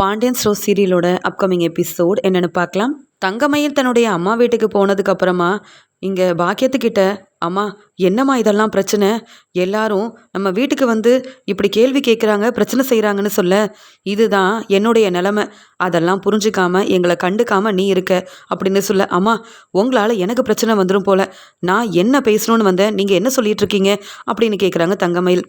Pandian stores சீரியலோட upcoming episode என்னென்னு பார்க்கலாம். தங்கமயில் தன்னுடைய அம்மா வீட்டுக்கு போனதுக்கு அப்புறமா இங்கே பாக்கியத்துக்கிட்ட அம்மா என்னம்மா இதெல்லாம் பிரச்சனை? எல்லாரும் நம்ம வீட்டுக்கு வந்து இப்படி கேள்வி கேட்குறாங்க பிரச்சனை செய்கிறாங்கன்னு சொல்ல இதுதான் என்னுடைய நிலமை. அதெல்லாம் புரிஞ்சுக்காம எங்களை கண்டுக்காம நீ இருக்க அப்படின்னு சொல்ல அம்மா உங்களால் எனக்கு பிரச்சனை வந்துடும் போல. நான் என்ன பேசணும்னு வந்தேன் நீங்கள் என்ன சொல்லிட்டு இருக்கீங்க? அப்படின்னு கேட்குறாங்க தங்கமயில்.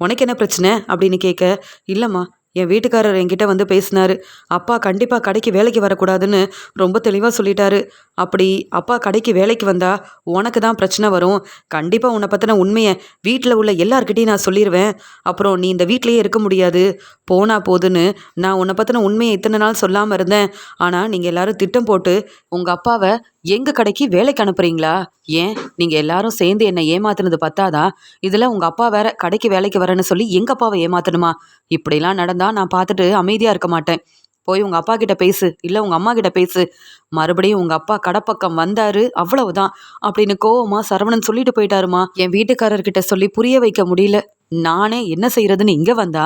உனக்கு என்ன பிரச்சனை? அப்படின்னு கேட்க இல்லைம்மா என் வீட்டுக்காரர் என்கிட்ட வந்து பேசினார். அப்பா கண்டிப்பாக கடைக்கு வேலைக்கு வரக்கூடாதுன்னு ரொம்ப தெளிவாக சொல்லிட்டாரு. அப்படி அப்பா கடைக்கு வேலைக்கு வந்தால் உனக்கு தான் பிரச்சனை வரும். கண்டிப்பாக உன்னை பற்றின உண்மையை வீட்டில் உள்ள எல்லார்கிட்டையும் நான் சொல்லிடுவேன் அப்புறம் நீ இந்த வீட்லேயே இருக்க முடியாது. போனால் போதுன்னு நான் உன்னை பற்றின உண்மையை இத்தனை நாள் சொல்லாமல் இருந்தேன். ஆனால் நீங்கள் எல்லோரும் திட்டம் போட்டு உங்கள் அப்பாவை எங்கள் கடைக்கு வேலைக்கு அனுப்புறீங்களா? ஏன்? நீங்கள் எல்லாரும் சேர்ந்து என்னை ஏமாத்துனது பத்தாதா? இதில் உங்கள் அப்பா வேற கடைக்கு வேலைக்கு வரேன்னு சொல்லி எங்கள் அப்பாவை ஏமாத்தணுமா? இப்படிலாம் நடந்தால் நான் பார்த்துட்டு அமைதியாக இருக்க மாட்டேன். போய் உங்கள் அப்பா கிட்ட பேசு இல்லை உங்கள் அம்மா கிட்ட பேசு. மறுபடியும் உங்கள் அப்பா கடைப்பக்கம் வந்தாரு அவ்வளவுதான் அப்படின்னு கோவமா சரவணன் சொல்லிட்டு போயிட்டாருமா. என் வீட்டுக்காரர்கிட்ட சொல்லி புரிய வைக்க முடியல. நானே என்ன செய்யறதுன்னு இங்கே வந்தா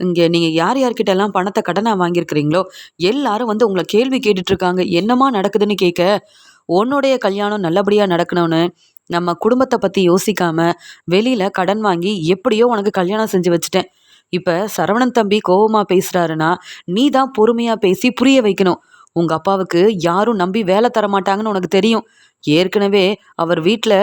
இங்கே நீங்கள் யார் யார்கிட்ட எல்லாம் பணத்தை கடனாக வாங்கியிருக்கிறீங்களோ எல்லாரும் வந்து உங்களை கேள்வி கேட்டுட்ருக்காங்க. என்னமா நடக்குதுன்னு கேட்க உன்னுடைய கல்யாணம் நல்லபடியாக நடக்கணும்னு நம்ம குடும்பத்தை பற்றி யோசிக்காமல் வெளியில் கடன் வாங்கி எப்படியோ உனக்கு கல்யாணம் செஞ்சு வச்சுட்டேன். இப்போ சரவணன் தம்பி கோபமாக பேசுகிறாருன்னா நீ தான் பொறுமையாக பேசி புரிய வைக்கணும். உங்கள் அப்பாவுக்கு யாரும் நம்பி வேலை தர மாட்டாங்கன்னு உனக்கு தெரியும். ஏற்கனவே அவர் வீட்டில்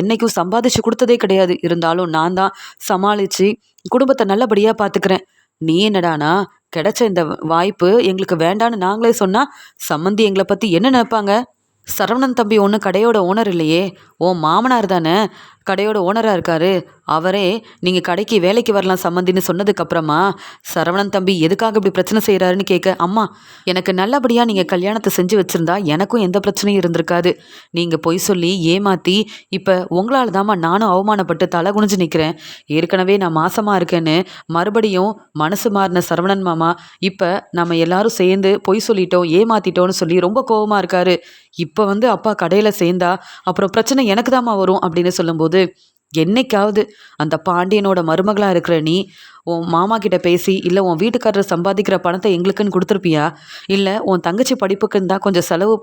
என்னைக்கும் சம்பாதிச்சு கொடுத்ததே கிடையாது. இருந்தாலும் நான் தான் சமாளித்து குடும்பத்தை நல்லபடியாக பார்த்துக்கிறேன் நீ என்னடானா கிடைச்ச இந்த வாய்ப்பு எங்களுக்கு வேண்டான்னு நாங்களே சொன்னால் சம்மந்தி எங்களை பற்றி என்ன நினைப்பாங்க? சரவணன் தம்பி ஒன்றும் கடையோட ஓனர் இல்லையே. ஓ மாமனார் தானே கடையோட ஓனராக இருக்காரு. அவரே நீங்கள் கடைக்கு வேலைக்கு வரலாம் சம்மந்தின்னு சொன்னதுக்கப்புறமா சரவணன் தம்பி எதுக்காக இப்படி பிரச்சனை செய்கிறாருன்னு கேட்க அம்மா எனக்கு நல்லபடியாக நீங்கள் கல்யாணத்தை செஞ்சு வச்சுருந்தா எனக்கும் எந்த பிரச்சனையும் இருந்திருக்காது. நீங்கள் பொய் சொல்லி ஏமாற்றி இப்போ உங்களால் தாம்மா நானும் அவமானப்பட்டு தலை குனிஞ்சு நிற்கிறேன் ஏற்கனவே நான் மாசமாக இருக்கேன்னு மறுபடியும் மனசு மாறின சரவணன் மாமா இப்போ நம்ம எல்லாரும் சேர்ந்து பொய் சொல்லிட்டோம் ஏமாத்திட்டோம்னு சொல்லி ரொம்ப கோவமாக இருக்காரு. இப்போ வந்து அப்பா கடையில் சேர்ந்தா அப்புறம் பிரச்சனை எனக்கு தாம்மா வரும் அப்படின்னு சொல்லும்போது என்னைக்காவது அந்த பாண்டியனோட மருமகளாக இருக்கிற நீ உன் மாமா கிட்ட பேசி இல்லை உன் வீட்டுக்காரர் சம்பாதிக்கிற பணத்தை எங்களுக்குன்னு கொடுத்துருப்பியா? இல்லை உன் தங்கச்சி படிப்புக்குன்னு தான் கொஞ்சம் செலவு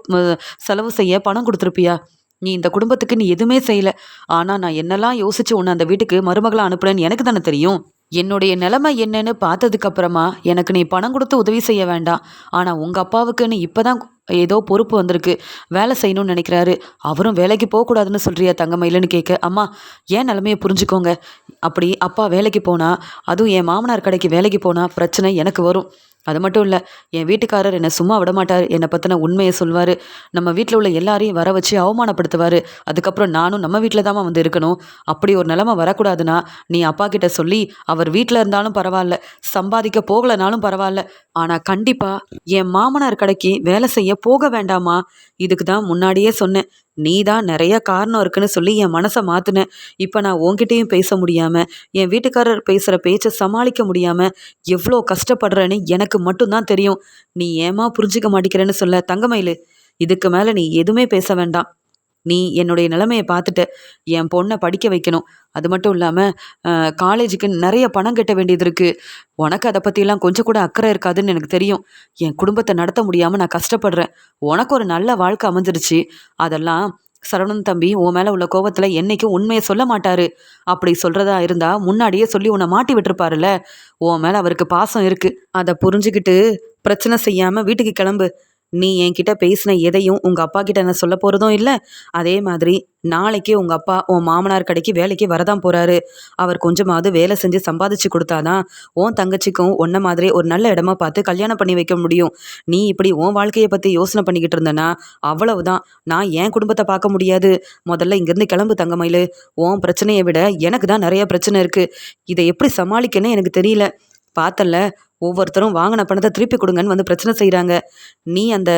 செலவு செய்ய பணம் கொடுத்துருப்பியா? நீ இந்த குடும்பத்துக்கு நீ எதுவுமே செய்யல. ஆனால் நான் என்னெல்லாம் யோசிச்சு உன்னை அந்த வீட்டுக்கு மருமகளாக அனுப்புனேன்னு எனக்கு தானே தெரியும். என்னுடைய நிலைமை என்னன்னு பார்த்ததுக்கப்புறமா எனக்கு நீ பணம் கொடுத்து உதவி செய்ய வேண்டாம். ஆனால் உங்கள் அப்பாவுக்குன்னு இப்போதான் ஏதோ பொறுப்பு வந்திருக்கு. வேலை செய்யணும்னு நினைக்கிறாரு. அவரும் வேலைக்கு போகக்கூடாதுன்னு சொல்றியா தங்கமயிலன்னு கேட்க அம்மா ஏன் நிலமையை புரிஞ்சுக்கோங்க? அப்படி அப்பா வேலைக்கு போனால் அதுவும் என் மாமனார் கடைக்கு வேலைக்கு போனால் பிரச்சனை எனக்கு வரும். அது மட்டும் இல்லை என் வீட்டுக்காரர் என்னை சும்மா விட மாட்டார். என்னை பற்றின உண்மையை சொல்வார். நம்ம வீட்டில் உள்ள எல்லாரையும் வர வச்சு அவமானப்படுத்துவார். அதுக்கப்புறம் நானும் நம்ம வீட்டில் தாம்மா வந்து இருக்கணும். அப்படி ஒரு நிலமை வரக்கூடாதுன்னா நீ அப்பா கிட்ட சொல்லி அவர் வீட்டில் இருந்தாலும் பரவாயில்ல சம்பாதிக்க போகலைனாலும் பரவாயில்ல ஆனால் கண்டிப்பாக என் மாமனார் கடைக்கு வேலை செய்ய போக வேண்டாமா இதுக்கு தான் முன்னாடியே சொன்னேன். நீ தான் நிறைய காரணம் இருக்குன்னு சொல்லி என் மனசை மாற்றினேன் இப்போ நான் உன்கிட்டயும் பேச முடியாமல் என் வீட்டுக்காரர் பேசுகிற பேச்சை சமாளிக்க முடியாமல் எவ்வளோ கஷ்டப்படுறேன்னு எனக்கு மட்டும்தான் தெரியும். நீ ஏமா புரிஞ்சுக்க மாட்டேங்கிறேன்னு சொல்ல தங்கமயிலு இதுக்கு மேலே நீ எதுவுமே பேச வேண்டாம். நீ என்னுடைய நிலைமையை பார்த்துட்ட என் பொண்ணை படிக்க வைக்கணும். அது மட்டும் இல்லாமல் காலேஜுக்கு நிறைய பணம் கட்ட வேண்டியது இருக்குது உனக்கு அதை பற்றிலாம் கொஞ்சம் கூட அக்கறை இருக்காதுன்னு எனக்கு தெரியும். என் குடும்பத்தை நடத்த முடியாமல் நான் கஷ்டப்படுறேன். உனக்கு ஒரு நல்ல வாழ்க்கை அமைஞ்சிருச்சு. அதெல்லாம் சரவணன் தம்பி உன் மேலே உள்ள கோபத்தில் என்னைக்கும் உண்மையை சொல்ல மாட்டாரு. அப்படி சொல்கிறதா இருந்தால் முன்னாடியே சொல்லி உன்னை மாட்டி விட்டுருப்பாருல்ல. உன் மேலே அவருக்கு பாசம் இருக்குது அதை புரிஞ்சுக்கிட்டு பிரச்சனை செய்யாமல் வீட்டுக்கு கிளம்பு. நீ என்கிட்ட பேசின எதையும் உங்கள் அப்பா கிட்ட நான் சொல்ல போகிறதும் இல்லை. அதே மாதிரி நாளைக்கு உங்கள் அப்பா உன் மாமனார் கடைக்கு வேலைக்கு வரதான் போகிறாரு அவர் கொஞ்சமாவது வேலை செஞ்சு சம்பாதிச்சு கொடுத்தாதான் உன் தங்கச்சிக்கும் உன்ன மாதிரி ஒரு நல்ல இடமா பார்த்து கல்யாணம் பண்ணி வைக்க முடியும். நீ இப்படி உன் வாழ்க்கையை பற்றி யோசனை பண்ணிக்கிட்டு இருந்தனா அவ்வளவுதான். நான் என் குடும்பத்தை பார்க்க முடியாது. முதல்ல இங்கேருந்து கிளம்பு தங்கமயிலு. உன் பிரச்சனையை விட எனக்கு தான் நிறைய பிரச்சனை இருக்குது இதை எப்படி சமாளிக்கன்னு எனக்கு தெரியல. பார்த்தல்ல ஒவ்வொருத்தரும் வாங்கின பணத்தை திருப்பி கொடுங்கன்னு வந்து பிரச்சனை செய்கிறாங்க நீ அந்த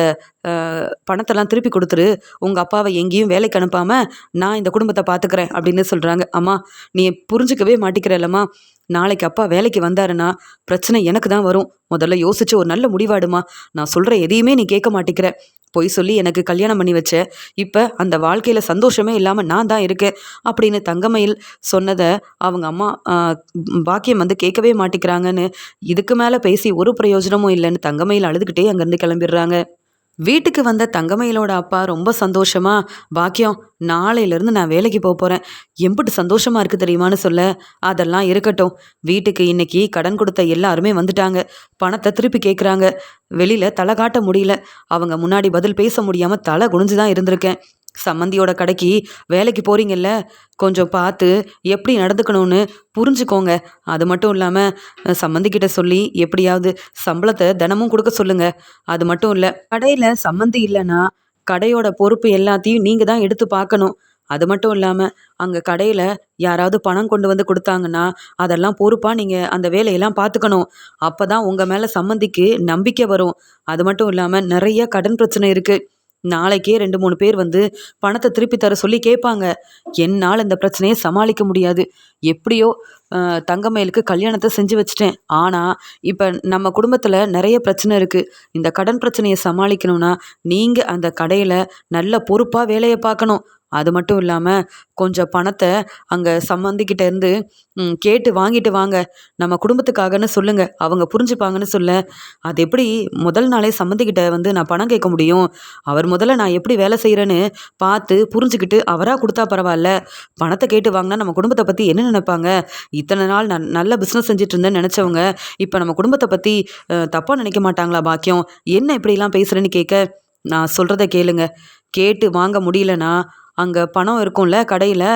பணத்தெல்லாம் திருப்பி கொடுத்துரு. உங்கள் அப்பாவை எங்கேயும் வேலைக்கு அனுப்பாமல் நான் இந்த குடும்பத்தை பார்த்துக்கிறேன் அப்படின்னு சொல்கிறாங்க அம்மா நீ புரிஞ்சுக்கவே மாட்டிக்கிறல்லம்மா நாளைக்கு அப்பா வேலைக்கு வந்தாருன்னா பிரச்சனை எனக்கு தான் வரும். முதல்ல யோசிச்சு ஒரு நல்ல முடிவாடுமா. நான் சொல்கிற எதையுமே நீ கேட்க மாட்டேங்கிற பொய் சொல்லி எனக்கு கல்யாணம் பண்ணி வச்ச. இப்போ அந்த வாழ்க்கையில் சந்தோஷமே இல்லாமல் நான் தான் இருக்கேன் அப்படின்னு தங்கமயில் சொன்னதை அவங்க அம்மா பாக்கியம் வந்து கேட்கவே மாட்டேங்கிறாங்கன்னு இதுக்கு மேலே பேசி ஒரு பிரயோஜனமும் இல்லைன்னு தங்கமயில் அழுதுகிட்டே அங்கேருந்து கிளம்பிடுறாங்க. வீட்டுக்கு வந்த தங்கமயிலோட அப்பா ரொம்ப சந்தோஷமா பாக்கியம் நாளையிலேருந்து நான் வேலைக்கு போக போகிறேன் எம்பிட்டு சந்தோஷமா இருக்கு தெரியுமான்னு சொல்ல. அதெல்லாம் இருக்கட்டும். வீட்டுக்கு இன்னைக்கு கடன் கொடுத்த எல்லாருமே வந்துட்டாங்க. பணத்தை திருப்பி கேட்குறாங்க வெளியில் தலை காட்ட முடியல. அவங்க முன்னாடி பதில் பேச முடியாமல் தலை குனிஞ்சு தான் இருந்திருக்கேன். சம்மந்தியோட கடைக்கு வேலைக்கு போறீங்கல்ல? கொஞ்சம் பார்த்து எப்படி நடந்துக்கணும்னு புரிஞ்சுக்கோங்க. அது மட்டும் இல்லாமல் சம்மந்திக்கிட்ட சொல்லி எப்படியாவது சம்பளத்தை தினமும் கொடுக்க சொல்லுங்க. அது மட்டும் இல்லை கடையில் சம்மந்தி இல்லைன்னா கடையோட பொறுப்பு எல்லாத்தையும் நீங்கள் தான் எடுத்து பார்க்கணும். அது மட்டும் இல்லாமல் அங்கே கடையில் யாராவது பணம் கொண்டு வந்து கொடுத்தாங்கன்னா அதெல்லாம் பொறுப்பாக நீங்கள் அந்த வேலையெல்லாம் பார்த்துக்கணும். அப்போ தான் உங்கள் மேலே சம்மந்திக்கு நம்பிக்கை வரும். அது மட்டும் இல்லாமல் நிறைய கடன் பிரச்சனை இருக்குது நாளைக்கே ரெண்டு மூணு பேர் வந்து பணத்தை திருப்பி தர சொல்லி கேட்பாங்க. என்னால் இந்த பிரச்சனையை சமாளிக்க முடியாது. எப்படியோ அஹ், தங்கமயிலுக்கு கல்யாணத்தை செஞ்சு வச்சிட்டேன். ஆனால் இப்போ நம்ம குடும்பத்தில் நிறைய பிரச்சனை இருக்குது இந்த கடன் பிரச்சனையை சமாளிக்கணும்னா நீங்கள் அந்த கடையில் நல்ல பொறுப்பாக வேலையை பார்க்கணும். அது மட்டும் இல்லாமல் கொஞ்சம் பணத்தை அங்கே சம்மந்திக்கிட்ட இருந்து கேட்டு வாங்கிட்டு வாங்க. நம்ம குடும்பத்துக்காகன்னு சொல்லுங்க. அவங்க புரிஞ்சுப்பாங்கன்னு சொல்ல. அது எப்படி முதல் நாளே சம்மந்திக்கிட்ட வந்து நான் பணம் கேட்க முடியும்? அவர் முதல்ல நான் எப்படி வேலை செய்கிறேன்னு பார்த்து புரிஞ்சுக்கிட்டு அவராக கொடுத்தா பரவாயில்ல. பணத்தை கேட்டு வாங்கினா நம்ம குடும்பத்தை பற்றி என்ன நினைப்பாங்க? இத்தனை நாள் நான் நல்ல பிஸ்னஸ் செஞ்சுட்டு இருந்தேன்னு நினச்சவங்க இப்போ நம்ம குடும்பத்தை பற்றி தப்பாக நினைக்க மாட்டாங்களா பாக்கியம்? என்ன இப்படிலாம் பேசுகிறேன்னு கேட்க நான் சொல்கிறத கேளுங்க. கேட்டு வாங்க முடியலன்னா அங்கே பணம் இருக்கும்ல கடையில்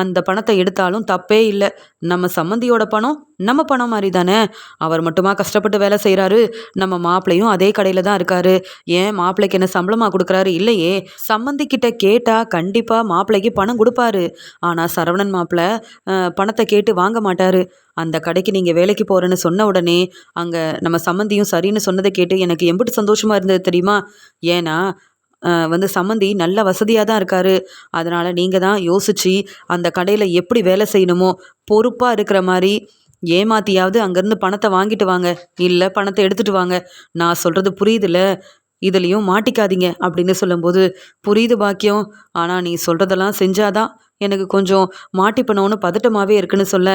அந்த பணத்தை எடுத்தாலும் தப்பே இல்லை. நம்ம சம்மந்தியோட பணம் நம்ம பணம் மாதிரி தானே அவர் மட்டுமா கஷ்டப்பட்டு வேலை செய்கிறாரு நம்ம மாப்பிள்ளையும் அதே கடையில் தான் இருக்காரு. ஏன் மாப்பிள்ளைக்கு என்ன சம்பளமாக கொடுக்குறாரு? இல்லையே. சம்மந்திக்கிட்ட கேட்டால் கண்டிப்பாக மாப்பிள்ளைக்கு பணம் கொடுப்பாரு. ஆனால் சரவணன் மாப்பிள்ளை பணத்தை கேட்டு வாங்க மாட்டார். அந்த கடைக்கு நீங்கள் வேலைக்கு போகிறேன்னு சொன்ன உடனே அங்கே நம்ம சம்மந்தியும் சரின்னு சொன்னதை கேட்டு எனக்கு எம்பிட்டு சந்தோஷமாக இருந்தது தெரியுமா? ஏன்னா வந்து சம்மந்தி நல்ல வசதியாக தான் இருக்காரு. அதனால் நீங்கள் தான் யோசிச்சு அந்த கடையில் எப்படி வேலை செய்யணுமோ பொறுப்பாக இருக்கிற மாதிரி ஏமாத்தியாவது அங்கேருந்து பணத்தை வாங்கிட்டு வாங்க. இல்லை பணத்தை எடுத்துட்டு வாங்க. நான் சொல்கிறது புரியுதுல்ல? இதுலேயும் மாட்டிக்காதீங்க அப்படின்னு சொல்லும்போது புரியுது பாக்கியம். ஆனால் நீ சொல்கிறதெல்லாம் செஞ்சாதான் எனக்கு கொஞ்சம் மாட்டிப்பனோன்னு பதட்டமாகவே இருக்குன்னு சொல்ல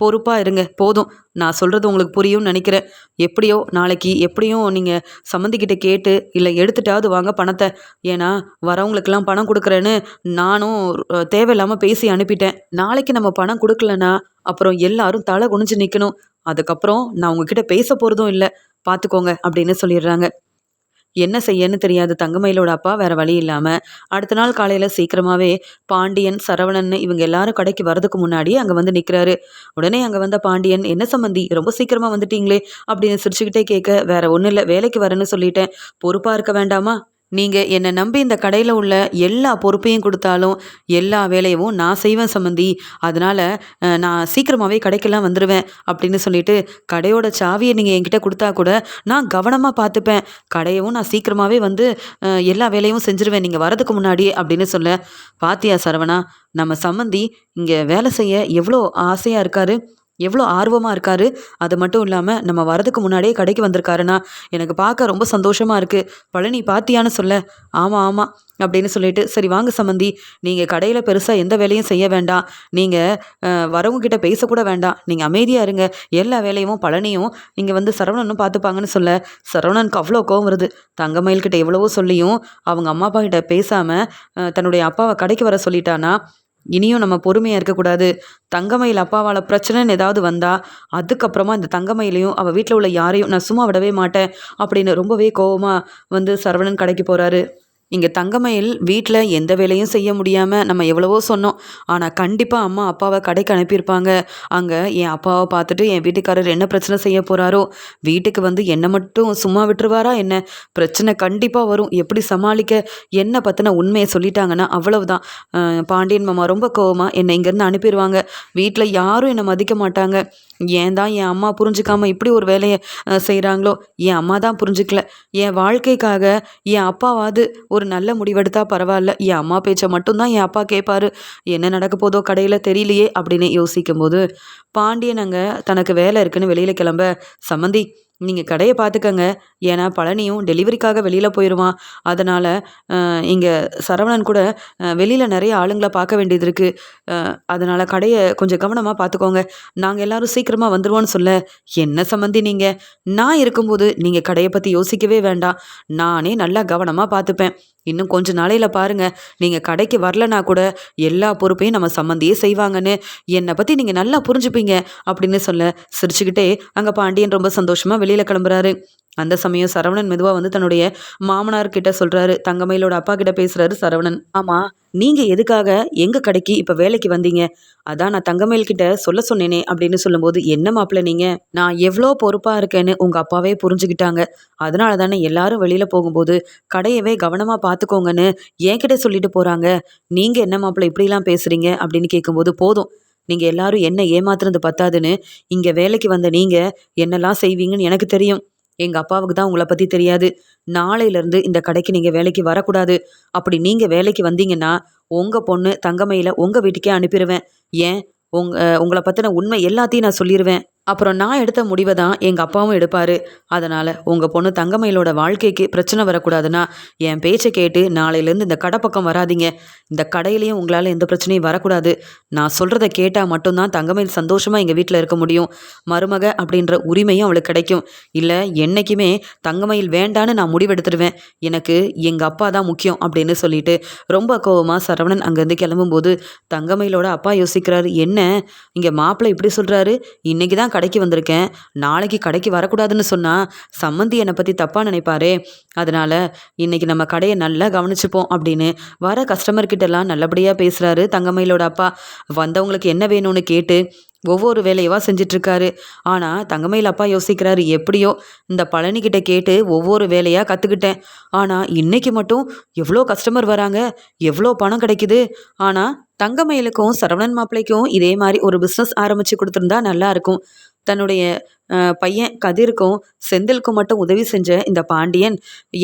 பொறுப்பாக இருங்க போதும். நான் சொல்கிறது உங்களுக்கு புரியும்னு நினைக்கிறேன். எப்படியோ நாளைக்கு எப்படியும் நீங்கள் சம்மந்திக்கிட்ட கேட்டு இல்லை எடுத்துட்டாவது வாங்க பணத்தை. ஏன்னா வரவங்களுக்கெல்லாம் பணம் கொடுக்குறேன்னு நானும் தேவையில்லாமல் பேசி அனுப்பிட்டேன். நாளைக்கு நம்ம பணம் கொடுக்கலனா அப்புறம் எல்லாரும் தலை குனிஞ்சு நிற்கணும் அதுக்கப்புறம் நான் உங்ககிட்ட பேச போகிறதும் இல்லை. பார்த்துக்கோங்க அப்படின்னு சொல்லிடுறாங்க. என்ன செய்யன்னு தெரியாத. தங்கமயிலோட அப்பா வேற வழி இல்லாமல் அடுத்த நாள் காலையில் சீக்கிரமாகவே பாண்டியன் சரவணன் இவங்க எல்லாரும் கடைக்கு வரதுக்கு முன்னாடி அங்கே வந்து நிற்கிறாரு உடனே அங்கே வந்த பாண்டியன் என்ன சம்மந்தி ரொம்ப சீக்கிரமாக வந்துட்டீங்களே? அப்படின்னு சிரிச்சுக்கிட்டே கேட்க வேற ஒன்றும் இல்லை வேலைக்கு வரேன்னு சொல்லிட்டேன். பொறுப்பாக இருக்க வேண்டாமா? நீங்கள் என்னை நம்பி இந்த கடையில் உள்ள எல்லா பொறுப்பையும் கொடுத்தாலும் எல்லா வேலையவும் நான் செய்வேன் சம்மந்தி அதனால் நான் சீக்கிரமாகவே கடைக்கெல்லாம் வந்துடுவேன் அப்படின்னு சொல்லிட்டு கடையோட சாவியை நீங்கள் என்கிட்ட கொடுத்தா கூட நான் கவனமாக பார்த்துப்பேன். கடையவும் நான் சீக்கிரமாகவே வந்து எல்லா வேலையும் செஞ்சுருவேன் நீங்கள் வரதுக்கு முன்னாடி அப்படின்னு சொல்ல. பாத்தியா சரவணா நம்ம சம்மந்தி இங்கே வேலை செய்ய எவ்வளோ ஆசையாக இருக்காரு. எவ்வளோ ஆர்வமாக இருக்காரு. அது மட்டும் இல்லாமல் நம்ம வரதுக்கு முன்னாடியே கடைக்கு வந்திருக்காருன்னா எனக்கு பார்க்க ரொம்ப சந்தோஷமாக இருக்குது பழனி பாத்தியான்னு சொல்ல. ஆமாம் ஆமாம் அப்படின்னு சொல்லிட்டு சரி வாங்க சம்மந்தி நீங்கள் கடையில் பெருசாக எந்த வேலையும் செய்ய வேண்டாம். நீங்கள் வரவங்ககிட்ட பேசக்கூட வேண்டாம். நீங்கள் அமைதியாக இருங்க. எல்லா வேலையும் பழனியும் இங்கே வந்து சரவணனும் பார்த்துப்பாங்கன்னு சொல்ல. சரவணனுக்கு அவ்வளோ கோவம் வருது. தங்கமயில்கிட்ட எவ்வளவோ சொல்லியும் அவங்க அம்மா அப்பா கிட்ட பேசாமல் தன்னுடைய அப்பாவை கடைக்கு வர சொல்லிட்டானா இனியும் நம்ம பொறுமையாக இருக்கக்கூடாது. தங்கமயில் அப்பாவால் பிரச்சனைன்னு ஏதாவது வந்தா அதுக்கப்புறமா இந்த தங்கமயிலையும் அவள் வீட்டில் உள்ள யாரையும் நான் சும்மா விடவே மாட்டேன் அப்படின்னு ரொம்பவே கோவமாக வந்து சரவணன் கடைக்கு போகிறாரு இங்கே தங்கமயில் வீட்டில் எந்த வேலையும் செய்ய முடியாமல் நம்ம எவ்வளவோ சொன்னோம். ஆனால் கண்டிப்பாக அம்மா அப்பாவை கடைக்கு அனுப்பியிருப்பாங்க. அங்கே என் அப்பாவை பார்த்துட்டு என் வீட்டுக்காரர் என்ன பிரச்சனை செய்ய போகிறாரோ வீட்டுக்கு வந்து என்னை மட்டும் சும்மா விட்டுருவாரா என்ன? பிரச்சனை கண்டிப்பாக வரும். எப்படி சமாளிக்க? என்ன பற்றின உண்மையை சொல்லிட்டாங்கன்னா அவ்வளவுதான். பாண்டியன் மாமா ரொம்ப கோவமாக என்னை இங்கேருந்து அனுப்பிடுவாங்க வீட்டில் யாரும் என்னை மதிக்க மாட்டாங்க. ஏன் தான் என் அம்மா புரிஞ்சுக்காமல் இப்படி ஒரு வேலையை செய்கிறாங்களோ என் அம்மா தான் புரிஞ்சுக்கல. என் வாழ்க்கைக்காக என் அப்பாவாவது ஒரு நல்ல முடிவெடுத்தா பரவாயில்ல. என் அம்மா பேச்சை மட்டும்தான் என் அப்பா கேட்பாரு என்ன நடக்க போதோ கடையில் தெரியலையே அப்படின்னு யோசிக்கும்போது பாண்டியன் அங்கே தனக்கு வேலை இருக்குன்னு வெளியில் கிளம்ப. சம்மந்தி நீங்கள் கடையை பார்த்துக்கங்க. ஏன்னா பழனியும் டெலிவரிக்காக வெளியில் போயிடுவான் அதனால் இங்கே சரவணன் கூட வெளியில் நிறைய ஆளுங்களை பார்க்க வேண்டியது இருக்குது அதனால் கடையை கொஞ்சம் கவனமாக பார்த்துக்கோங்க. நாங்கள் எல்லோரும் சீக்கிரமாக வந்துடுவோன்னு சொல்ல என்ன சம்மந்தி நீங்கள் நான் இருக்கும்போது நீங்கள் கடையை பற்றி யோசிக்கவே வேண்டாம். நானே நல்லா கவனமாக பார்த்துப்பேன். இன்னும் கொஞ்ச நாளையில் பாருங்க. நீங்கள் கடைக்கு வரலனா கூட எல்லா பொறுப்பையும் நம்ம சம்மந்தியே செய்வாங்கன்னு. என்னை பற்றி நீங்கள் நல்லா புரிஞ்சுப்பீங்க. அப்படின்னு சொல்ல சிரிச்சுக்கிட்டே அங்கே பாண்டியன் ரொம்ப சந்தோஷமாக வெளியில் கிளம்புறாரு. அந்த சமயம் சரவணன் மெதுவாக வந்து தன்னுடைய மாமனார் கிட்ட சொல்கிறாரு தங்கமயிலோட அப்பா கிட்ட பேசுகிறாரு சரவணன். ஆமாம் நீங்கள் எதுக்காக எங்கள் கடைக்கு இப்போ வேலைக்கு வந்தீங்க? அதான் நான் தங்கமயில் கிட்ட சொல்ல சொன்னேனே அப்படின்னு சொல்லும்போது என்ன மாப்பிள்ள நீங்கள் நான் எவ்வளோ பொறுப்பாக இருக்கேன்னு உங்கள் அப்பாவே புரிஞ்சுக்கிட்டாங்க அதனால தானே எல்லாரும் வெளியில் போகும்போது கடையவே கவனமாக பார்த்துக்கோங்கன்னு என்கிட்ட சொல்லிட்டு போகிறாங்க நீங்கள் என்ன மாப்பிள்ள இப்படிலாம் பேசுகிறீங்க அப்படின்னு கேட்கும்போது போதும். நீங்கள் எல்லாரும் என்ன ஏமாத்துறது பத்தாதுன்னு இங்கே வேலைக்கு வந்த நீங்கள் என்னெல்லாம் செய்வீங்கன்னு எனக்கு தெரியும். எங்கள் அப்பாவுக்கு தான் உங்களை பற்றி தெரியாது. நாளையிலேருந்து இந்த கடைக்கு நீங்கள் வேலைக்கு வரக்கூடாது. அப்படி நீங்கள் வேலைக்கு வந்தீங்கன்னா உங்கள் பொண்ணு தங்கமையில் உங்கள் வீட்டுக்கே அனுப்பிடுவேன் ஏன்? உங்க உங்களை பற்றின உண்மை எல்லாத்தையும் நான் சொல்லிடுவேன் அப்புறம் நான் எடுத்த முடிவை தான் எங்கள் அப்பாவும் எடுப்பார். அதனால் உங்கள் பொண்ணு தங்கமயிலோட வாழ்க்கைக்கு பிரச்சனை வரக்கூடாதுன்னா என் பேச்சை கேட்டு நாளையிலேருந்து இந்த கடை பக்கம் வராதிங்க. இந்த கடையிலையும் உங்களால் எந்த பிரச்சனையும் வரக்கூடாது. நான் சொல்கிறத கேட்டால் மட்டும்தான் தங்கமயில் சந்தோஷமாக எங்கள் வீட்டில் இருக்க முடியும். மருமக அப்படின்ற உரிமையும் அவளுக்கு கிடைக்கும். இல்லை என்றைக்குமே தங்கமயில் வேண்டான்னு நான் முடிவெடுத்துடுவேன் எனக்கு எங்கள் அப்பா தான் முக்கியம் அப்படின்னு சொல்லிட்டு ரொம்ப கோபமாக சரவணன் அங்கேருந்து கிளம்பும்போது தங்கமயிலோட அப்பா யோசிக்கிறாரு என்ன? இங்கே மாப்பிள்ளை இப்படி சொல்கிறாரு இன்றைக்கி தான் கடைக்கு வந்திருக்கேன். நாளைக்கு கடைக்கு வரக்கூடாதுன்னு சொன்னால் சம்மந்தி என்னை பற்றி தப்பாக நினைப்பாரே. அதனால் இன்றைக்கி நம்ம கடையை நல்லா கவனிச்சுப்போம் அப்படின்னு வர கஸ்டமர்கிட்டலாம் நல்லபடியாக பேசுகிறாரு தங்கமயிலோட அப்பா. வந்தவங்களுக்கு என்ன வேணும்னு கேட்டு ஒவ்வொரு வேலையவா செஞ்சிட்ருக்காரு. ஆனால் தங்கமயில் அப்பா யோசிக்கிறாரு எப்படியோ இந்த பழனிக்கிட்ட கேட்டு ஒவ்வொரு வேலையாக கற்றுக்கிட்டேன் ஆனால் இன்றைக்கி மட்டும் எவ்வளோ கஸ்டமர் வராங்க எவ்வளோ பணம் கிடைக்குது. ஆனால் தங்கமயிலுக்கும் சரவணன் மாப்பிள்ளைக்கும் இதே மாதிரி ஒரு பிஸ்னஸ் ஆரம்பித்து கொடுத்துருந்தா நல்லாயிருக்கும் தன்னுடைய பையன் கதிருக்கும் செந்திலுக்கும் மட்டும் உதவி செஞ்ச இந்த பாண்டியன்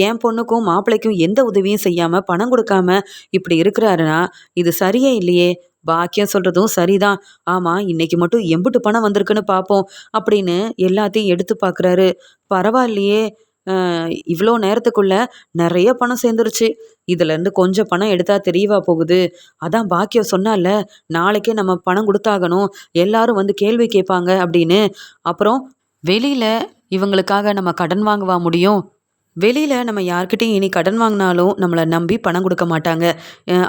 என் பொண்ணுக்கும் மாப்பிள்ளைக்கும் எந்த உதவியும் செய்யாமல் பணம் கொடுக்காம இப்படி இருக்கிறாருன்னா இது சரியே இல்லையே. பாக்கியம் சொல்கிறதும் சரிதான். ஆமாம் இன்னைக்கு மட்டும் எம்பிட்டு பணம் வந்திருக்குன்னு பார்ப்போம் அப்படின்னு எல்லாத்தையும் எடுத்து பார்க்குறாரு பரவாயில்லையே இவ்வளோ நேரத்துக்குள்ள நிறைய பணம் சேர்ந்துருச்சு. இதுலேருந்து கொஞ்சம் பணம் எடுத்தால் தெரியவா போகுது. அதான் பாக்கியம் சொன்னால நாளைக்கே நம்ம பணம் கொடுத்தாகணும். எல்லாரும் வந்து கேள்வி கேட்பாங்க அப்படின்னு. அப்புறம் வெளியில் இவங்களுக்காக நம்ம கடன் வாங்குவா முடியும். வெளியில் நம்ம யார்கிட்டையும் இனி கடன் வாங்கினாலும் நம்மளை நம்பி பணம் கொடுக்க மாட்டாங்க.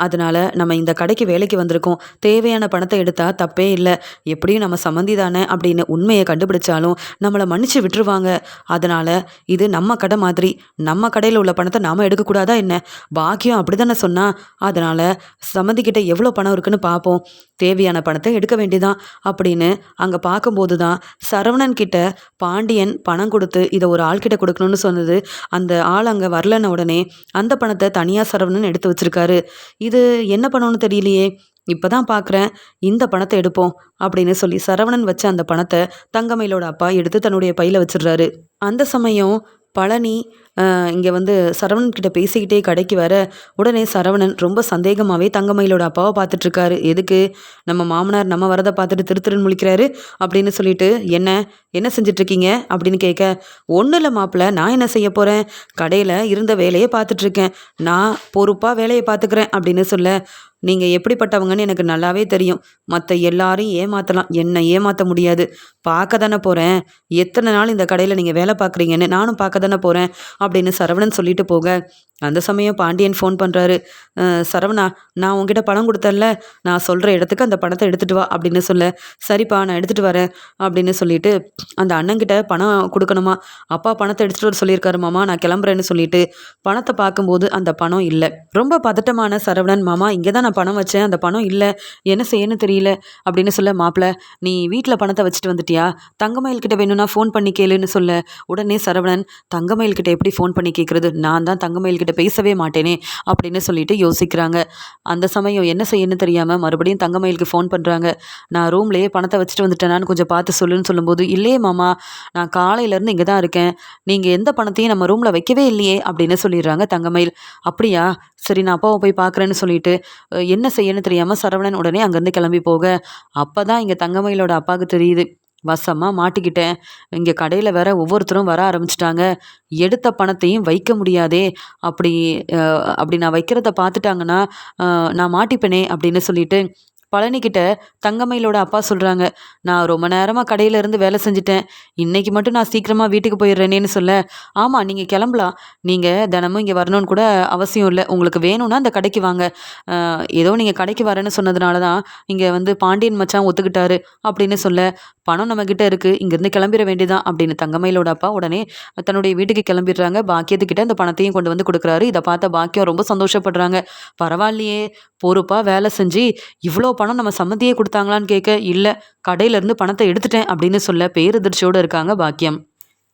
அதனால் நம்ம இந்த கடைக்கு வேலைக்கு வந்திருக்கோம். தேவையான பணத்தை எடுத்தால் தப்பே இல்லை. எப்படியும் நம்ம சம்மந்தி தானே அப்படின்னு உண்மையை கண்டுபிடிச்சாலும் நம்மளை மன்னிச்சு விட்டுருவாங்க. அதனால் இது நம்ம கடை மாதிரி. நம்ம கடையில் உள்ள பணத்தை நாம் எடுக்கக்கூடாதா என்ன? பாக்கியம் அப்படி தானே சொன்னால் அதனால் சம்மந்திக்கிட்ட எவ்வளோ பணம் இருக்குன்னு பார்ப்போம் தேவையான பணத்தை எடுக்க வேண்டியதான் அப்படின்னு அங்கே பார்க்கும்போது தான் சரவணன் கிட்ட பாண்டியன் பணம் கொடுத்து இதை ஒரு ஆள்கிட்ட கொடுக்கணும்னு சொன்னது. அந்த ஆள் அங்கே வரலன உடனே அந்த பணத்தை தனியாக சரவணன் எடுத்து வச்சிருக்காரு. இது என்ன பண்ணணும்னு தெரியலையே. இப்போ தான் பார்க்குறேன் இந்த பணத்தை எடுப்போம் அப்படின்னு சொல்லி சரவணன் வச்ச அந்த பணத்தை தங்கமயிலோட அப்பா எடுத்து தன்னுடைய பையில் வச்சிடுறாரு. அந்த சமயம் பழனி இங்கே வந்து சரவணன் கிட்ட பேசிக்கிட்டே கடைக்கு வர உடனே சரவணன் ரொம்ப சந்தேகமாகவே தங்கமயிலோட அப்பாவை பார்த்துட்ருக்காரு. எதுக்கு? நம்ம மாமனார் நம்ம வரதை பார்த்துட்டு திருத்திருன்னு முழிக்கிறாரு அப்படின்னு சொல்லிட்டு என்ன? என்ன செஞ்சிட்ருக்கீங்க? அப்படின்னு கேட்க ஒன்றும் இல்லை மாப்பிள்ள நான் என்ன செய்ய போகிறேன் கடையில் இருந்த வேலையை பார்த்துட்ருக்கேன். நான் பொறுப்பாக வேலையை பார்த்துக்கிறேன் அப்படின்னு சொல்ல நீங்கள் எப்படிப்பட்டவங்கன்னு எனக்கு நல்லாவே தெரியும். மற்ற எல்லாரையும் ஏமாற்றலாம் என்னை ஏமாற்ற முடியாது. பார்க்க தானே போகிறேன் எத்தனை நாள் இந்த கடையில் நீங்கள் வேலை பார்க்குறீங்கன்னு நானும் பார்க்க தானே போகிறேன் அப்படின்னு சரவணன் சொல்லிட்டு போக அந்த சமயம் பாண்டியன் ஃபோன் பண்ணுறாரு சரவணா நான் உங்ககிட்ட பணம் கொடுத்தல நான் சொல்கிற இடத்துக்கு அந்த பணத்தை எடுத்துகிட்டு வா அப்படின்னு சொல்ல. சரிப்பா நான் எடுத்துகிட்டு வரேன் அப்படின்னு சொல்லிட்டு அந்த அண்ணங்கிட்ட பணம் கொடுக்கணுமா? அப்பா பணத்தை எடுத்துகிட்டு வர சொல்லியிருக்காரு மாமா நான் கிளம்புறேன்னு சொல்லிட்டு. பணத்தை பார்க்கும்போது அந்த பணம் இல்லை. ரொம்ப பதட்டமான சரவணன் மாமா இங்கே தான் நான் பணம் வச்சேன். அந்த பணம் இல்லை. என்ன செய்யணும் தெரியல அப்படின்னு சொல்ல மாப்பிள்ள நீ வீட்டில் பணத்தை வச்சுட்டு வந்துட்டியா? தங்கமயில் கிட்ட வேணும்னா ஃபோன் பண்ணி கேளுன்னு சொல்ல. உடனே சரவணன் தங்கமயில் கிட்ட எப்படி ஃபோன் பண்ணி கேட்குறது நான் தான் தங்கமயில் கிட்ட பேசவே மாட்டேனே அப்படின்னு சொல்லிட்டு யோசிக்கிறாங்க. அந்த சமயம் என்ன செய்யணும்னு தெரியாமல் மறுபடியும் தங்கமயிலுக்கு ஃபோன் பண்ணுறாங்க நான் ரூம்லேயே பணத்தை வச்சுட்டு வந்துட்டேனான்னு கொஞ்சம் பார்த்து சொல்லுன்னு சொல்லும்போது இல்லையே மாமா நான் காலையிலேருந்து இங்கே தான் இருக்கேன். நீங்கள் எந்த பணத்தையும் நம்ம ரூமில் வைக்கவே இல்லையே அப்படின்னு சொல்லிடுறாங்க தங்கமயில் அப்படியா? சரி நான் அப்பாவை போய் பார்க்குறேன்னு சொல்லிட்டு என்ன செய்யணும்னு தெரியாமல் சரவணன் உடனே அங்கேருந்து கிளம்பி போக. அப்போ தான் இங்கே தங்கமயிலோட அப்பாவுக்கு தெரியுது. வசமாக மாட்டிக்கிட்டேன். இங்கே கடையில் வேற ஒவ்வொருத்தரும் வர ஆரம்பிச்சிட்டாங்க. எடுத்த பணத்தையும் வைக்க முடியாதே. அப்படி அப்படி நான் வைக்கிறத பார்த்துட்டாங்கன்னா நான் மாட்டிப்பேனே அப்படின்னு சொல்லிட்டு பழனிக்கிட்ட தங்கமயிலோட அப்பா சொல்கிறாங்க நான் ரொம்ப நேரமாக கடையில இருந்து வேலை செஞ்சுட்டேன். இன்னைக்கு மட்டும் நான் சீக்கிரமாக வீட்டுக்கு போயிடுறேனேன்னு சொல்ல. ஆமாம் நீங்கள் கிளம்பலாம். நீங்கள் தினமும் இங்கே வரணும்னு கூட அவசியம் இல்லை. உங்களுக்கு வேணும்னா அந்த கடைக்கு வாங்க. ஏதோ நீங்கள் கடைக்கு வரேன்னு சொன்னதுனால தான் இங்கே வந்து பாண்டியன் மச்சான் ஒத்துக்கிட்டாரு அப்படின்னு சொல்ல பணம் நம்மக்கிட்ட இருக்குது இங்கேருந்து கிளம்பிட வேண்டியதான் அப்படின்னு தங்கமயிலோட அப்பா உடனே தன்னுடைய வீட்டுக்கு கிளம்பிடுறாங்க. பாக்கியத்துக்கிட்ட அந்த பணத்தையும் கொண்டு வந்து கொடுக்குறாரு. இதை பார்த்த பாக்கியம் ரொம்ப சந்தோஷப்படுறாங்க. பரவாயில்லையே பொறுப்பாக வேலை செஞ்சு இவ்வளோ பணம் பணம் நம்ம சம்மதியே கொடுத்தாங்களான்னு கேட்க இல்லை கடையிலேருந்து பணத்தை எடுத்துட்டேன் அப்படின்னு சொல்ல பேரதிர்ச்சியோடு இருக்காங்க பாக்கியம்.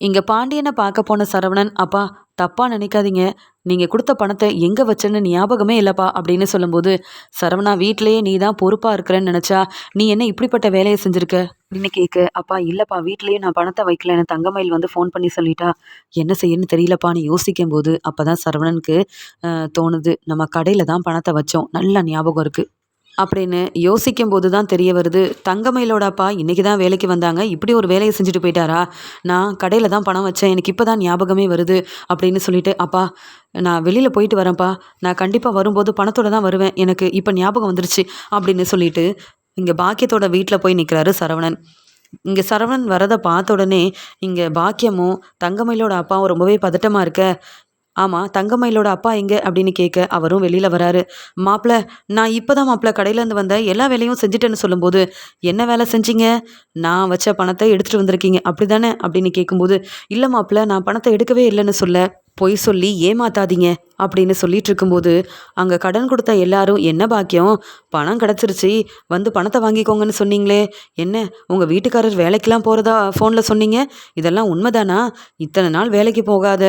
இங்கே பாண்டியனை பார்க்க போன சரவணன் அப்பா தப்பாக நினைக்காதீங்க. நீங்கள் கொடுத்த பணத்தை எங்கே வச்சேன்னு ஞாபகமே இல்லைப்பா அப்படின்னு சொல்லும்போது சரவணா வீட்டிலேயே நீ தான் பொறுப்பாக இருக்கிறேன்னு நினச்சா நீ என்ன இப்படிப்பட்ட வேலையை செஞ்சுருக்க? அப்படின்னு கேட்க அப்பா இல்லைப்பா வீட்லேயே நான் பணத்தை வைக்கலன்னு தங்கமயில் வந்து ஃபோன் பண்ணி சொல்லிட்டா என்ன செய்யணும்னு தெரியலப்பான்னு யோசிக்கும் போது அப்போ தான் சரவணனுக்கு தோணுது நம்ம கடையில் தான் பணத்தை வச்சோம். நல்ல ஞாபகம் இருக்குது அப்படின்னு யோசிக்கும் போது தான் தெரிய வருது. தங்கமயிலோட அப்பா இன்றைக்கி தான் வேலைக்கு வந்தாங்க. இப்படி ஒரு வேலையை செஞ்சுட்டு போயிட்டாரா? நான் கடையில் தான் பணம் வச்சேன். எனக்கு இப்போ தான் ஞாபகமே வருது அப்படின்னு சொல்லிட்டு அப்பா நான் வெளியில் போயிட்டு வரேன்ப்பா. நான் கண்டிப்பாக வரும்போது பணத்தோட தான் வருவேன். எனக்கு இப்போ ஞாபகம் வந்துருச்சு அப்படின்னு சொல்லிட்டு இங்கே பாக்கியத்தோட வீட்டில் போய் நிற்கிறாரு சரவணன். இங்கே சரவணன் வரதை பார்த்த உடனே இங்கே பாக்கியமும் தங்கமயிலோட அப்பாவும் ரொம்பவே பதட்டமாக இருக்க. ஆமாம் தங்கமயிலோட அப்பா எங்கே அப்படின்னு கேட்க அவரும் வெளியில் வராரு. மாப்பிள்ள நான் இப்போ தான் மாப்பிள்ள கடையிலேருந்து வந்தேன். எல்லா வேலையும் செஞ்சுட்டேன்னு சொல்லும்போது என்ன வேலை செஞ்சீங்க? நான் வச்ச பணத்தை எடுத்துகிட்டு வந்திருக்கீங்க. அப்படி தானே அப்படின்னு கேட்கும்போது இல்லை மாப்பிள்ள நான் பணத்தை எடுக்கவே இல்லைன்னு சொல்ல. பொய் சொல்லி ஏமாத்தாதீங்க அப்படின்னு சொல்லிட்டு இருக்கும்போது அங்கே கடன் கொடுத்த எல்லாரும் என்ன பாக்கியம்? பணம் கிடச்சிருச்சு. வந்து பணத்தை வாங்கிக்கோங்கன்னு சொன்னீங்களே. என்ன உங்கள் வீட்டுக்காரர் வேலைக்கெலாம் போகிறதா ஃபோனில் சொன்னீங்க? இதெல்லாம் உண்மைதானா? இத்தனை நாள் வேலைக்கு போகாத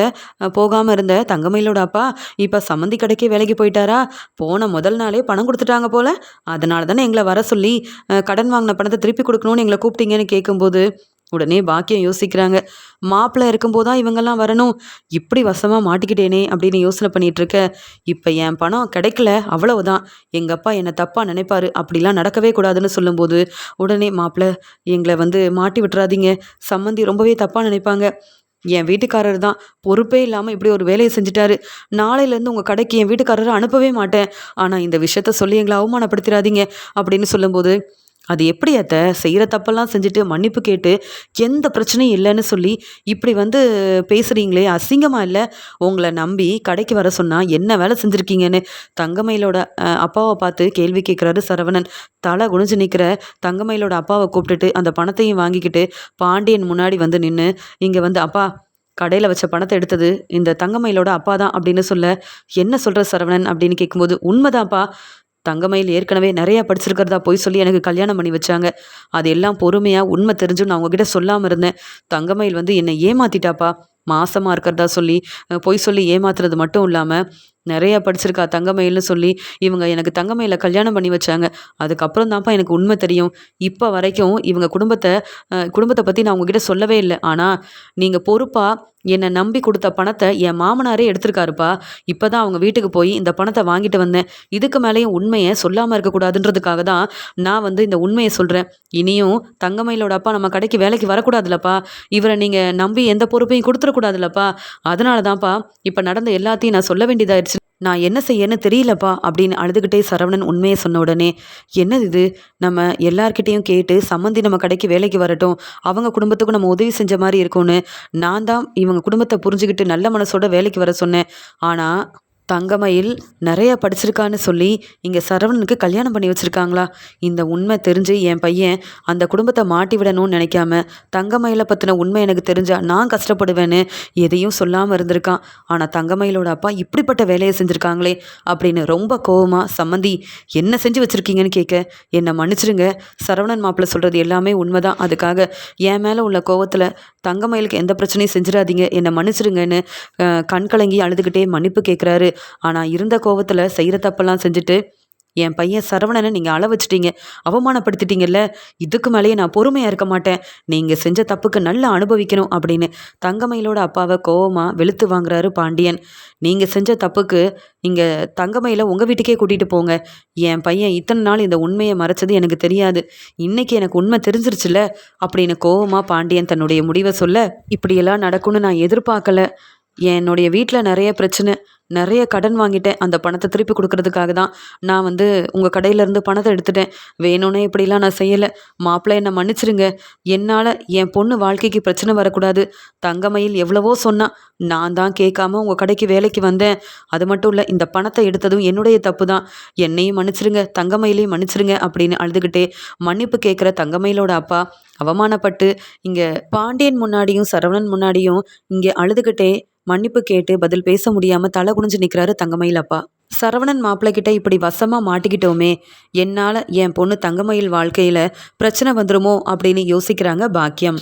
போகாமல் இருந்த தங்கமயிலோட அப்பா இப்போ சம்மந்தி கடைக்கே வேலைக்கு போயிட்டாரா? போன முதல் நாளே பணம் கொடுத்துட்டாங்க போல. அதனால தானே எங்களை வர சொல்லி கடன் வாங்கின பணத்தை திருப்பி கொடுக்கணும்னு எங்களை கூப்பிட்டீங்கன்னு கேட்கும்போது உடனே பாக்கியம் யோசிக்கிறாங்க. மாப்பிள்ளை இருக்கும்போது தான் இவங்கெல்லாம் வரணும். இப்படி வசமாக மாட்டிக்கிட்டேனே அப்படின்னு யோசனை பண்ணிட்டு இருக்க இப்போ என் பணம் கிடைக்கல அவ்வளவுதான். எங்கள் அப்பா என்னை தப்பாக நினைப்பாரு. அப்படிலாம் நடக்கவே கூடாதுன்னு சொல்லும்போது உடனே மாப்பிள்ளை எங்களை வந்து மாட்டி விட்டுறாதீங்க. சம்மந்தி ரொம்பவே தப்பாக நினைப்பாங்க. என் வீட்டுக்காரர் தான். பொறுப்பே இல்லாமல் இப்படி ஒரு வேலையை செஞ்சுட்டாரு. நாளையிலேருந்து உங்கள் கடைக்கு என் வீட்டுக்காரரை அனுப்பவே மாட்டேன். ஆனால் இந்த விஷயத்த சொல்லி எங்களை அவமானப்படுத்திடாதீங்க அப்படின்னு சொல்லும்போது அது எப்படி அத்தை? செய்கிற தப்பெல்லாம் செஞ்சுட்டு மன்னிப்பு கேட்டு எந்த பிரச்சனையும் இல்லைன்னு சொல்லி இப்படி வந்து பேசுகிறீங்களே அசிங்கமாக இல்லை? உங்களை நம்பி கடைக்கு வர சொன்னால் என்ன வேலை செஞ்சுருக்கீங்கன்னு? தங்கமயிலோட அப்பாவை பார்த்து கேள்வி கேட்குறாரு சரவணன். தலை குனிஞ்சு நிற்கிற தங்கமயிலோட அப்பாவை கூப்பிட்டுட்டு அந்த பணத்தையும் வாங்கிக்கிட்டு பாண்டியன் முன்னாடி வந்து நின்று இங்கே வந்து அப்பா கடையில் வச்ச பணத்தை எடுத்தது இந்த தங்கமயிலோட அப்பா தான் அப்படின்னு சொல்ல என்ன சொல்கிற சரவணன்? அப்படின்னு கேட்கும்போது உண்மைதான்ப்பா. தங்கமயில் ஏற்கனவே நிறையா படிச்சிருக்கிறதா போய் சொல்லி எனக்கு கல்யாணம் பண்ணி வச்சாங்க. அது எல்லாம் பொறுமையாக உண்மை தெரிஞ்சு நான் உங்ககிட்ட சொல்லாமல் இருந்தேன். தங்கமயில் வந்து என்னை ஏமாத்திட்டாப்பா. மாசமாக இருக்கிறதா சொல்லி பொய் சொல்லி ஏமாத்துறது மட்டும் இல்லாமல் நிறையா படிச்சிருக்கா தங்கமயில்னு சொல்லி இவங்க எனக்கு தங்கமயில கல்யாணம் பண்ணி வச்சாங்க. அதுக்கப்புறம் தான்ப்பா எனக்கு உண்மை தெரியும். இப்போ வரைக்கும் இவங்க குடும்பத்தை குடும்பத்தை பற்றி நான் உங்ககிட்ட சொல்லவே இல்லை. ஆனால் நீங்கள் பொறுப்பாக என்னை நம்பி கொடுத்த பணத்தை என் மாமனாரே எடுத்திருக்காருப்பா. இப்போ தான் அவங்க வீட்டுக்கு போய் இந்த பணத்தை வாங்கிட்டு வந்தேன். இதுக்கு மேலேயும் உண்மையை சொல்லாமல் இருக்கக்கூடாதுன்றதுக்காக தான் நான் வந்து இந்த உண்மையை சொல்கிறேன் இனியும் தங்கமயிலோட அப்பா நம்ம கடைக்கு வேலைக்கு வரக்கூடாதுல்லப்பா இவரை நீங்கள் நம்பி எந்த பொறுப்பையும் கொடுத்துடக்கூடாதுல்லப்பா அதனால தான்ப்பா இப்போ நடந்த எல்லாத்தையும் நான் சொல்ல வேண்டியதாயிருச்சு நான் என்ன செய்யன்னு தெரியலப்பா அப்படின்னு அழுதுகிட்டே சரவணன் உண்மையை சொன்ன உடனே என்னது இது? நம்ம எல்லார்கிட்டேயும் கேட்டு சம்மந்தி நம்ம கடைக்கு வேலைக்கு வரட்டும். அவங்க குடும்பத்துக்கும் நம்ம உதவி செஞ்ச மாதிரி இருக்கும்னு. நான் தான் இவங்க குடும்பத்தை புரிஞ்சுக்கிட்டு நல்ல மனசோட வேலைக்கு வர சொன்னேன். ஆனால் தங்கமயில் நிறைய படிச்சிருக்கான்னு சொல்லி இங்கே சரவணனுக்கு கல்யாணம் பண்ணி வச்சுருக்காங்களா? இந்த உண்மை தெரிஞ்சு என் பையன் அந்த குடும்பத்தை மாட்டி விடணும்னு நினைக்காம தங்கமயிலை பற்றின உண்மை எனக்கு தெரிஞ்சா நான் கஷ்டப்படுவேன்னு எதையும் சொல்லாமல் இருந்திருக்கான். ஆனால் தங்கமயிலோட அப்பா இப்படிப்பட்ட வேலையை செஞ்சுருக்காங்களே அப்படின்னு ரொம்ப கோவமாக சம்மந்தி என்ன செஞ்சு வச்சுருக்கீங்கன்னு கேட்க என்னை மன்னிச்சிருங்க. சரவணன் மாப்பிள்ளை சொல்கிறது எல்லாமே உண்மைதான். அதுக்காக என் மேலே உள்ள கோவத்தில் தங்கமயிலுக்கு எந்த பிரச்சனையும் செஞ்சிடாதீங்க. என்னை மன்னிச்சிருங்கன்னு கண் கலங்கி அழுதுகிட்டே மன்னிப்பு கேட்குறாரு ஆனால் இருந்த கோவத்தில் செய்கிற தப்பெல்லாம் செஞ்சுட்டு என் பையன் சரவணனை நீங்கள் அள வச்சிட்டீங்க அவமானப்படுத்திட்டீங்கல்ல இதுக்கு மேலேயே நான் பொறுமையாக இருக்க மாட்டேன் நீங்கள் செஞ்ச தப்புக்கு நல்லா அனுபவிக்கணும் அப்படின்னு தங்கமயிலோட அப்பாவை கோவமாக வெளுத்து வாங்குறாரு பாண்டியன். நீங்கள் செஞ்ச தப்புக்கு நீங்கள் தங்கமயில உங்கள் வீட்டுக்கே கூட்டிகிட்டு போங்க. என் பையன் இத்தனை நாள் இந்த உண்மையை மறைச்சது எனக்கு தெரியாது. இன்னைக்கு எனக்கு உண்மை தெரிஞ்சிருச்சுல அப்படின்னு கோவமாக பாண்டியன் தன்னுடைய முடிவை சொல்ல இப்படியெல்லாம் நடக்கும்னு நான் எதிர்பார்க்கல. என்னுடைய வீட்டில் நிறைய பிரச்சனை நிறைய கடன் வாங்கிட்டேன். அந்த பணத்தை திருப்பி கொடுக்கறதுக்காக தான் நான் வந்து உங்கள் கடையிலேருந்து பணத்தை எடுத்துட்டேன். வேணும்னே இப்படிலாம் நான் செய்யலை. மாப்பிள்ளை என்னை மன்னிச்சிருங்க. என்னால் என் பொண்ணு வாழ்க்கைக்கு பிரச்சனை வரக்கூடாது. தங்கமயில் எவ்வளவோ சொன்னால் நான் தான் கேட்காம உங்கள் கடைக்கு வேலைக்கு வந்தேன். அது மட்டும் இல்லை இந்த பணத்தை எடுத்ததும் என்னுடைய தப்பு தான். என்னையும் மன்னிச்சிருங்க தங்கமயிலையும் மன்னிச்சிருங்க அப்படின்னு அழுதுகிட்டே மன்னிப்பு கேட்குற தங்கமயிலோட அப்பா அவமானப்பட்டு இங்கே பாண்டியன் முன்னாடியும் சரவணன் முன்னாடியும் இங்கே அழுதுகிட்டே மன்னிப்பு கேட்டு பதில் பேச முடியாமல் தலை குனிஞ்சு நிற்கிறாரு தங்கமயில் அப்பா. சரவணன் மாப்பிள்ளை கிட்ட இப்படி வசமாக மாட்டிக்கிட்டோமே என்னால் என் பொண்ணு தங்கமயில் வாழ்க்கையில் பிரச்சனை வந்துருமோ அப்படின்னு யோசிக்கிறாங்க பாக்கியம்.